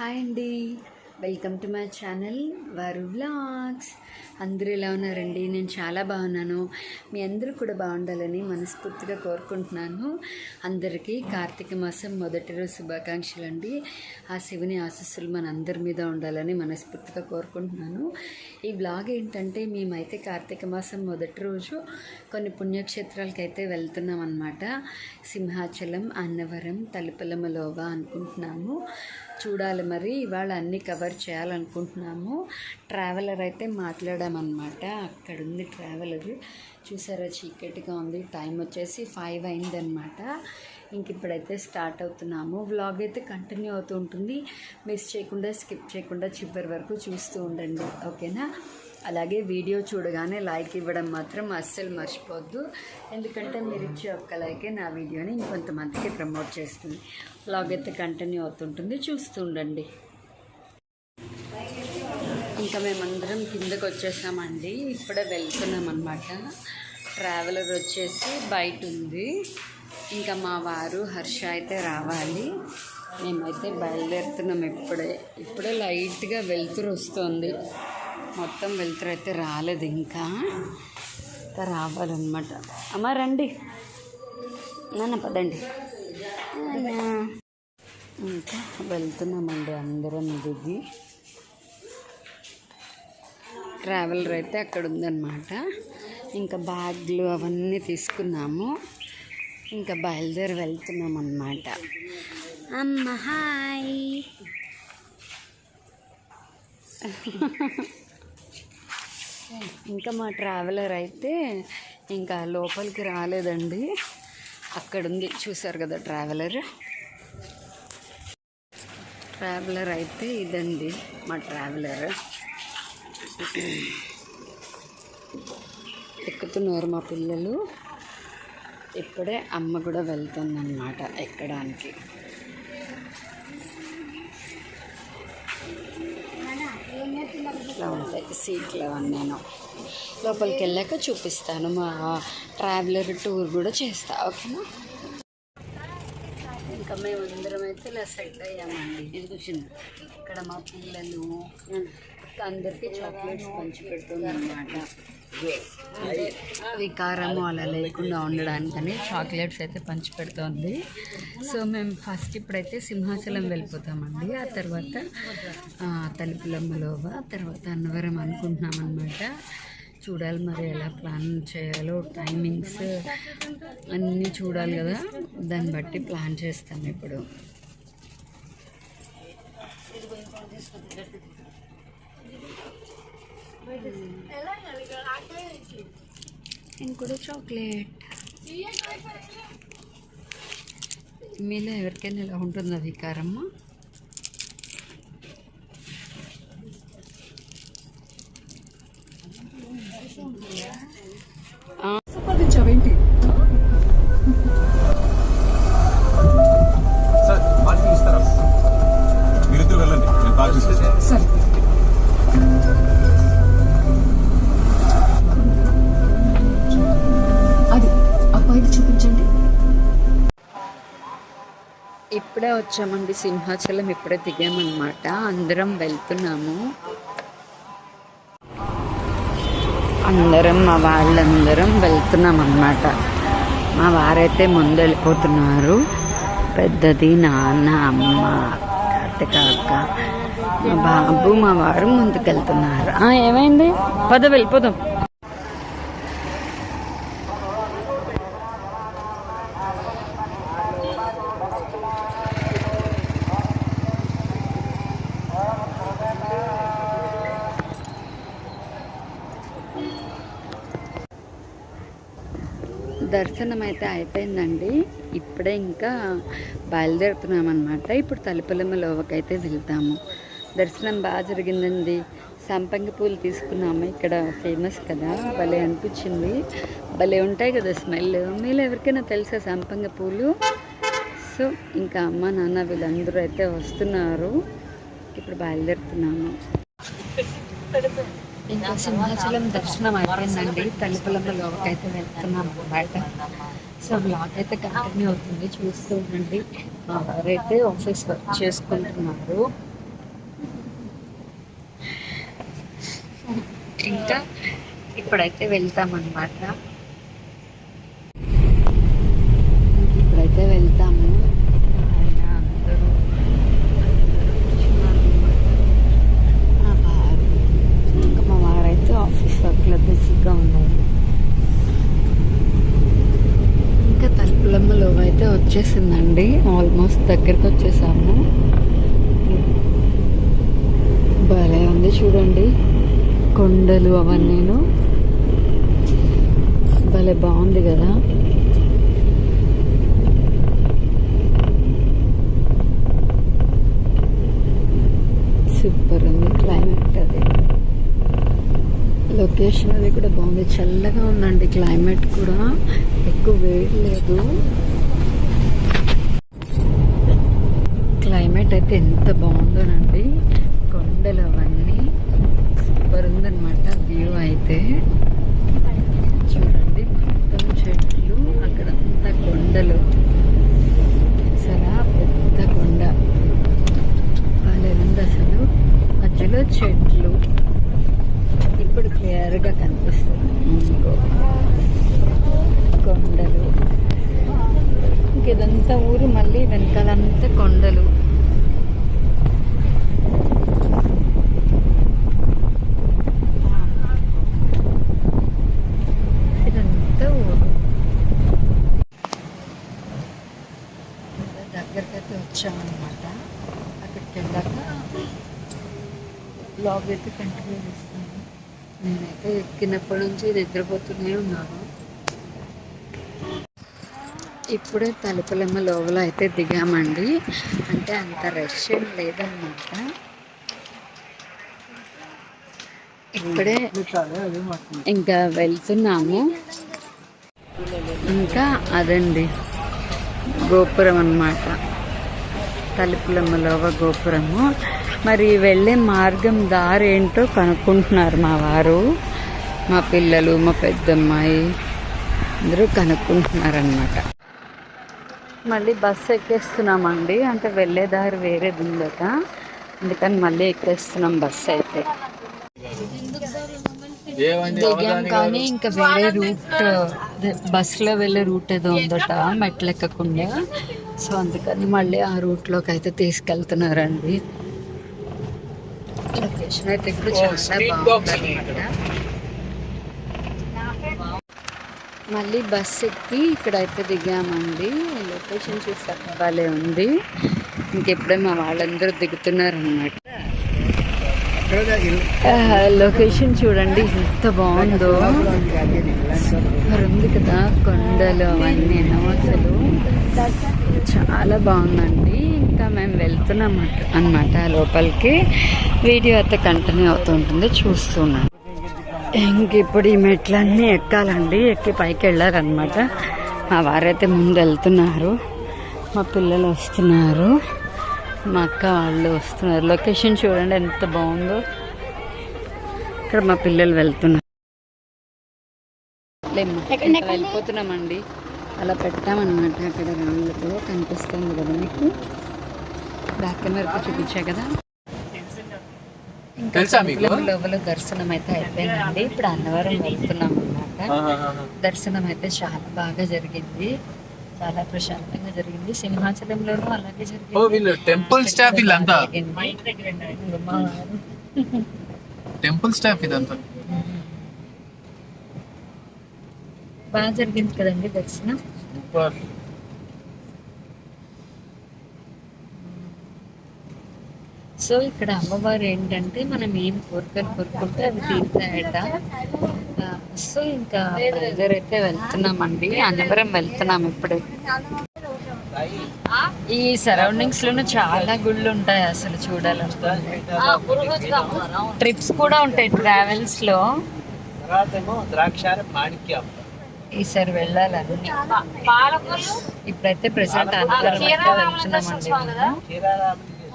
Hi అండి. Welcome to my channel వారు vlogs అందరూ ఎలా ఉన్నారండి? నేను చాలా బాగున్నాను. మీ అందరూ కూడా బాగుండాలని మనస్ఫూర్తిగా కోరుకుంటున్నాను. అందరికీ కార్తీక మాసం మొదటి రోజు శుభాకాంక్షలు అండి. ఆ శివుని ఆశస్సులు మన అందరి మీద ఉండాలని మనస్ఫూర్తిగా కోరుకుంటున్నాను. ఈ బ్లాగ్ ఏంటంటే మేమైతే కార్తీక మాసం మొదటి రోజు కొన్ని పుణ్యక్షేత్రాలకు అయితే వెళ్తున్నాం అనమాట సింహాచలం అన్నవరం తలుపలమలోవ అనుకుంటున్నాము. చూడాలి మరి. ఇవాళ అన్నీ కవర్ చేయాలనుకుంటున్నాము. ట్రావెలర్ అయితే మాట్లాడామన్నమాట. అక్కడ ఉంది ట్రావెలర్. చూసారా చీకటిగా ఉంది. టైం వచ్చేసి ఫైవ్ అయిందనమాట ఇంక ఇప్పుడైతే స్టార్ట్ అవుతున్నాము. వ్లాగ్ అయితే కంటిన్యూ అవుతూ ఉంటుంది. మిస్ చేయకుండా స్కిప్ చేయకుండా చివరి వరకు చూస్తూ ఉండండి. ఓకేనా? అలాగే వీడియో చూడగానే లైక్ ఇవ్వడం మాత్రం అస్సలు మర్చిపోద్దు. ఎందుకంటే మీరు ఇచ్చే ఒక్క లైకే నా వీడియోని ఇంకొంతమందికి ప్రమోట్ చేస్తుంది. బ్లాగ్ అయితే కంటిన్యూ అవుతుంటుంది. చూస్తూ ఉండండి. ఇంకా మేమందరం కిందకు వచ్చేసామండి. ఇప్పుడే వెళ్తున్నాం అనమాట ట్రావెలర్ వచ్చేసి బయట ఉంది. ఇంకా మా వారు హర్ష అయితే రావాలి. మేమైతే బయలుదేరుతున్నాం ఇప్పుడే. ఇప్పుడే లైట్గా వెళ్తురు వస్తుంది. మొత్తం వెళ్తురు అయితే రాలేదు ఇంకా. ఇంకా రావాలన్నమాట. అమ్మ రండి. నాన్న పదండి. ఇంకా వెళ్తున్నామండి అందరం దిగి. ట్రావెలర్ అయితే అక్కడ ఉందన్నమాట. ఇంకా బ్యాగ్లు అవన్నీ తీసుకున్నాము. ఇంకా బయలుదేరి వెళ్తున్నాం అన్నమాట అమ్మ హాయ్. ఇంకా మా ట్రావెలర్ అయితే ఇంకా లోపలికి రాలేదండి. అక్కడ ఉంది చూసారు కదా ట్రావెలర్ ట్రావెలర్ అయితే ఇదండి మా ట్రావెలర్ ఎక్కుతున్నారు మా పిల్లలు. ఇప్పుడే అమ్మ కూడా వెళ్తుందన్నమాట ఎక్కడానికి. ఇట్లా ఉంటాయి సీట్లు అవన్నీ నేను లోపలికి వెళ్ళాక చూపిస్తాను మా ట్రావెలర్ టూర్ కూడా చేస్తా ఓకేనా? ఇంకా మేము అందరం అయితే ఇలా సెట్ అయ్యామండి. ఇక్కడ మా పిల్లలు అందరికీ చాక్లెట్స్ పంచి పెడుతుంది అనమాట వికారము అలా లేకుండా ఉండడానికని చాక్లెట్స్ అయితే పంచి పెడుతోంది. సో మేము ఫస్ట్ ఇప్పుడైతే సింహాచలం వెళ్ళిపోతామండి. ఆ తర్వాత ఆ, తలుపులమ్మలోవ తర్వాత అన్నవరం అనుకుంటున్నాం అనమాట చూడాలి మరి ఎలా ప్లాన్ చేయాలో టైమింగ్స్ అన్నీ చూడాలి కదా. దాన్ని బట్టి ప్లాన్ చేస్తాం ఇప్పుడు. ఇంకోటి చాక్లెట్. మీలో ఎవరికైనా ఇలా ఉంటుందా వికారమ్మా? ఇప్పుడే వచ్చామండి సింహాచలం ఇప్పుడే దిగామన్నమాట. అందరం వెళ్తున్నాము. అందరం మా వాళ్ళందరం వెళ్తున్నాం అన్నమాట మా వారైతే ముందు వెళ్ళిపోతున్నారు పెద్దది నాన్న అమ్మ కార్తిక అక్క మా బాబు మా వారు ముందుకెళ్తున్నారు. ఏమైంది? పద వెళ్ళిపోదాం. దర్శనం అయితే అయిపోయిందండి. ఇప్పుడే ఇంకా బయలుదేరుతున్నామన్నమాట. ఇప్పుడు తలుపులమ్మ లోవకైతే వెళ్తాము. దర్శనం బాగా జరిగిందండి. సంపంగి పూలు తీసుకున్నాము. ఇక్కడ ఫేమస్ కదా. భలే అనిపించింది. భలే ఉంటాయి కదా స్మెల్. మీలో ఎవరికైనా తెలుసా సంపంగి పూలు? సో ఇంకా అమ్మ నాన్న వీళ్ళందరూ అయితే వస్తున్నారు. ఇప్పుడు బయలుదేరుతున్నాము. ఇంకా సింహాచలం దర్శనం అయిపోయిందండి. తలుపులమ్మ అయితే వెళ్తున్నాం అనమాట సో బ్లాగ్ అయితే కంటిన్యూ అవుతుంది. చూస్తూ ఉండండి. అయితే ఆఫీస్ వర్క్ చేసుకుంటున్నారు. ఇంకా ఇప్పుడైతే వెళ్తామన్నమాట. వచ్చేసిందండి. ఆల్మోస్ట్ దగ్గరికి వచ్చేసాము. భలే ఉంది చూడండి. కొండలు అవన్నీను. భలే బాగుంది కదా. సూపర్ ఉంది. క్లైమేట్ అది. లొకేషన్ అది కూడా బాగుంది. చల్లగా ఉందండి క్లైమేట్ కూడా. ఎక్కువ వేడి లేదు. క్లైమేట్ అయితే ఎంత బాగుందోనండి. కొండలు అవన్నీ సూపర్ ఉందన్నమాట వ్యూ అయితే చూడండి మొత్తం చెట్లు అక్కడంతా కొండలు సరా పెద్ద కొండ భలే ఉంది అసలు మధ్యలో చెట్లు ఇప్పుడు క్లియర్గా కనిపిస్తుంది ఇంకో కొండలు ఇంక ఇదంతా ఊరు మళ్ళీ వెనకాలంతా కొండలు ఇదంతా ఊరు దగ్గరకైతే వచ్చామన్నమాట అక్కడికి వెళ్ళాక బ్లాగ్ అయితే కంటిన్యూ చేస్తాను నేనైతే ఎక్కినప్పటి నుంచి నిద్రపోతూనే ఉన్నాను. ఇప్పుడే తలుపులమ్మ లోపల అయితే దిగామండి. అంటే అంత రష్ ఏం లేదన్నమాట. ఇప్పుడే ఇంకా వెళ్తున్నాము. ఇంకా అదండి గోపురం అన్నమాట. తలుపులమ్మలోవ గోపురము. మరి వెళ్ళే మార్గం దారి ఏంటో కనుక్కుంటున్నారు మా వారు. మా పిల్లలు మా పెద్దమ్మాయి అందరూ కనుక్కుంటున్నారనమాట మళ్ళీ బస్సు ఎక్కేస్తున్నామండి. అంటే వెళ్ళే దారి వేరేది ఉందట. అందుకని మళ్ళీ ఎక్కేస్తున్నాం బస్సు అయితే. దిగాం కానీ ఇంకా వేరే రూట్ బస్సులో వెళ్ళే రూట్ ఏదో ఉందట మెట్లు ఎక్కకుండా. సో అందుకని మళ్ళీ ఆ రూట్లోకి అయితే తీసుకెళ్తున్నారండి. లొకేషన్ అయితే ఇప్పుడు చాలా బాగుందన్నమాట. మళ్ళీ బస్ ఎక్కి ఇక్కడైతే దిగామండి. లొకేషన్ చూసాక భలే ఉంది. ఇంకెప్పుడే మా వాళ్ళందరూ దిగుతున్నారనమాట లొకేషన్ చూడండి ఎంత బాగుందో. సూపర్ ఉంది కదా కొండలు అవన్నీ అసలు. చాలా బాగుందండి. ఇంకా మేము వెళ్తున్నాం అన్నమాట లోపలికి. వీడియో అయితే కంటిన్యూ అవుతూ ఉంటుంది చూస్తున్నాం ఇంక ఇప్పుడు ఈ మెట్లన్నీ ఎక్కాలండి ఎక్కి పైకి వెళ్ళారనమాట మా వారైతే ముందు వెళ్తున్నారు మా పిల్లలు వస్తున్నారు మా అక్క వాళ్ళు వస్తున్నారు. లొకేషన్ చూడండి ఎంత బాగుందో. ఇక్కడ మా పిల్లలు వెళ్తున్నారు. వెళ్ళిపోతున్నామండి. అలా పెట్టామన్నమాట అక్కడ రాళ్ళతో కనిపిస్తుంది కదా మీకు. బ్యాక్ కెమెరాతో చూపించా కదా. తెలుసా మీకు? లోపల దర్శనం అయితే అయిపోయిందండి. ఇప్పుడు అన్నవరం వెళ్తున్నాం అన్నమాట. దర్శనం అయితే చాలా బాగా జరిగింది. చాలా ప్రశాంతంగా జరిగింది. సింహాచలంలోనూ అలాగే జరిగింది. ఓ వీళ్ళు టెంపుల్ స్టాఫ్ వీళ్ళంతా? టెంపుల్ స్టాఫ్ ఇదంతా బాగా జరిగింది కదండి దర్శనం? సూపర్. సో ఇక్కడ అమ్మవారు ఏంటంటే మనం ఏం కోరికలు కోరుకుంటే అవి తీరుతాయట. ఆ, సో ఇంకా బయలుదేరి అయితే వెళ్తున్నామండి. అన్నవరం వెళ్తున్నాం ఇప్పుడు. ఈ సరౌండింగ్స్లోనే చాలా గుళ్ళు ఉంటాయి అసలు చూడాలనుకుంటే ట్రిప్స్ కూడా ఉంటాయి ట్రావెల్స్లో. ఈసారి వెళ్ళాలని. ఇప్పుడైతే ప్రెసెంట్ అయితే వెళ్తున్నామండి.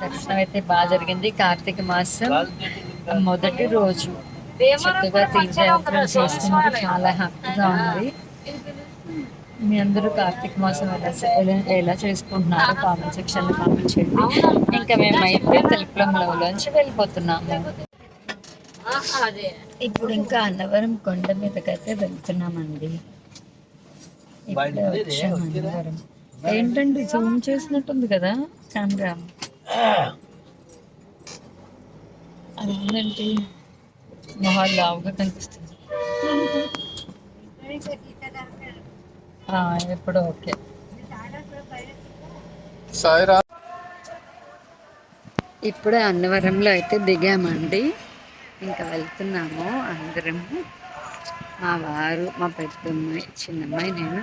దర్శనం అయితే బాగా జరిగింది. కార్తీక మాసం మొదటి రోజు. చక్కగా తీర్థయాత్రలు చేస్తున్నారు. చాలా హ్యాపీగా ఉంది. మీ అందరూ కార్తీక మాసం ఎలా ఎలా- చేసుకుంటున్నారు కామెంట్ సెక్షన్లో కామెంట్ చేయండి. ఇంకా మేమైతే తెలుపులంలోంచి వెళ్ళిపోతున్నాము. ఇప్పుడు ఇంకా అన్నవరం కొండ మీదకైతే వెళ్తున్నామండి. ఇప్పుడే వచ్చాము అన్నవరం ఏంటండి జూమ్ చేసినట్టుంది కదా కెమెరా మొహాలు లావుగా కనిపిస్తుంది. ఆ, ఇప్పుడు ఓకే. ఇప్పుడే అన్నవరంలో అయితే దిగామండి. ఇంకా వెళ్తున్నాము అందరము మా వారు మా పెద్దమ్మాయి చిన్నమ్మాయి నేను.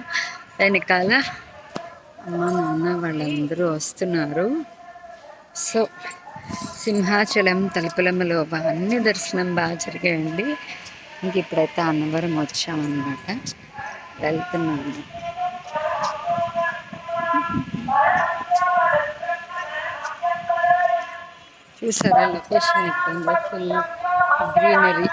వెనకాల అమ్మ నాన్న వాళ్ళందరూ వస్తున్నారు. సో సింహాచలం తలుపులమ్మలో అన్ని దర్శనం బాగా జరిగాయండి. ఇంక ఇప్పుడైతే అన్నవరం వచ్చామన్నమాట. వెళ్తున్నాము. చూసారా లొకేషన్ ఎక్కడ ఫుల్ గ్రీనరీ.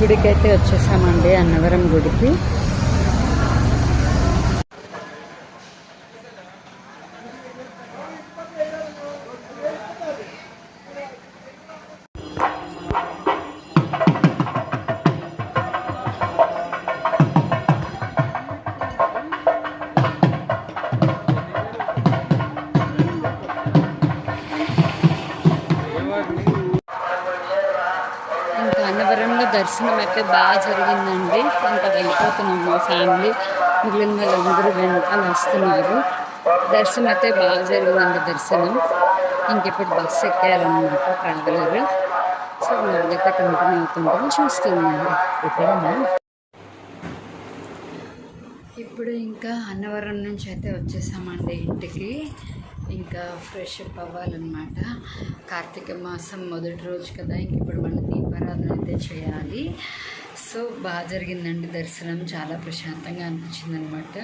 గుడికైతే వచ్చేసామండి అన్నవరం గుడికి. దర్శనం అయితే బాగా జరిగిందండి. ఇంకా వెళ్ళిపోతున్నాం మా ఫ్యామిలీ. మిగిలిన వాళ్ళందరూ వెనకాల వస్తున్నారు. దర్శనం అయితే బాగా జరిగిందండి దర్శనం. ఇంక ఇప్పుడు బస్సు ఎక్కారనమాట ట్రావెలర్. సో వాళ్ళైతే కంటిన్యూ అవుతుంటాం. చూస్తున్నాను ఇప్పుడు ఇంకా అన్నవరం నుంచి అయితే వచ్చేసామండి ఇంటికి. ఇంకా ఫ్రెష్ అప్ అవ్వాలన్నమాట. కార్తీక మాసం మొదటి రోజు కదా ఇంక ఇప్పుడు మనం దీపారాధన అయితే చేయాలి. సో బాగా జరిగిందండి దర్శనం. చాలా ప్రశాంతంగా అనిపించింది అనమాట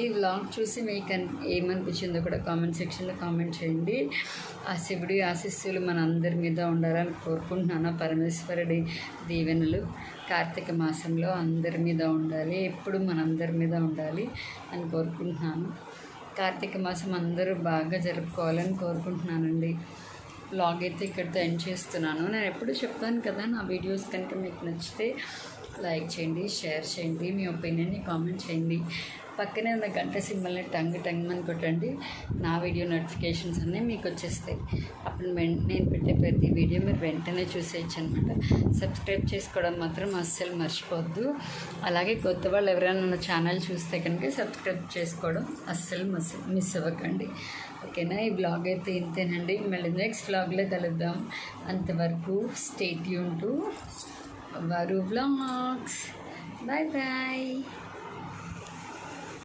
ఈ వ్లాగ్ చూసి మీకు ఏమనిపించిందో కూడా కామెంట్ సెక్షన్లో కామెంట్ చేయండి. ఆ శివుడి ఆశీస్సులు మన అందరి మీద ఉండాలని కోరుకుంటున్నాను. ఆ పరమేశ్వరుడి దీవెనలు కార్తీక మాసంలో అందరి మీద ఉండాలి. ఎప్పుడు మనందరి మీద ఉండాలి అని కోరుకుంటున్నాను. కార్తీక మాసం అందరూ బాగా జరుపుకోవాలని కోరుకుంటున్నానండి. బ్లాగ్ అయితే ఇక్కడితో ఎండ్ చేస్తున్నాను. నేను ఎప్పుడు చెప్తాను కదా నా వీడియోస్ కనుక మీకు నచ్చితే లైక్ చేయండి షేర్ చేయండి మీ ఒపీనియన్ని కామెంట్ చేయండి. పక్కనే ఉన్న గంట సింబల్ని టంగ్ టంగ్ అని కొట్టండి. నా వీడియో నోటిఫికేషన్స్ అన్నీ మీకు వచ్చేస్తాయి. అప్పుడు నేను పెట్టే ప్రతి వీడియో మీరు వెంటనే చూసేయచ్చు అనమాట సబ్స్క్రైబ్ చేసుకోవడం మాత్రం అస్సలు మర్చిపోవద్దు. అలాగే కొత్త వాళ్ళు ఎవరైనా నా ఛానల్ చూస్తే కనుక సబ్స్క్రైబ్ చేసుకోవడం అస్సలు మిస్ మిస్ అవ్వకండి. ఓకేనా? ఈ బ్లాగ్ అయితే ఇంతేనండి. మళ్ళీ నెక్స్ట్ బ్లాగ్లో కలుద్దాం. అంతవరకు state Yoon to baru vlogs. Bye-bye!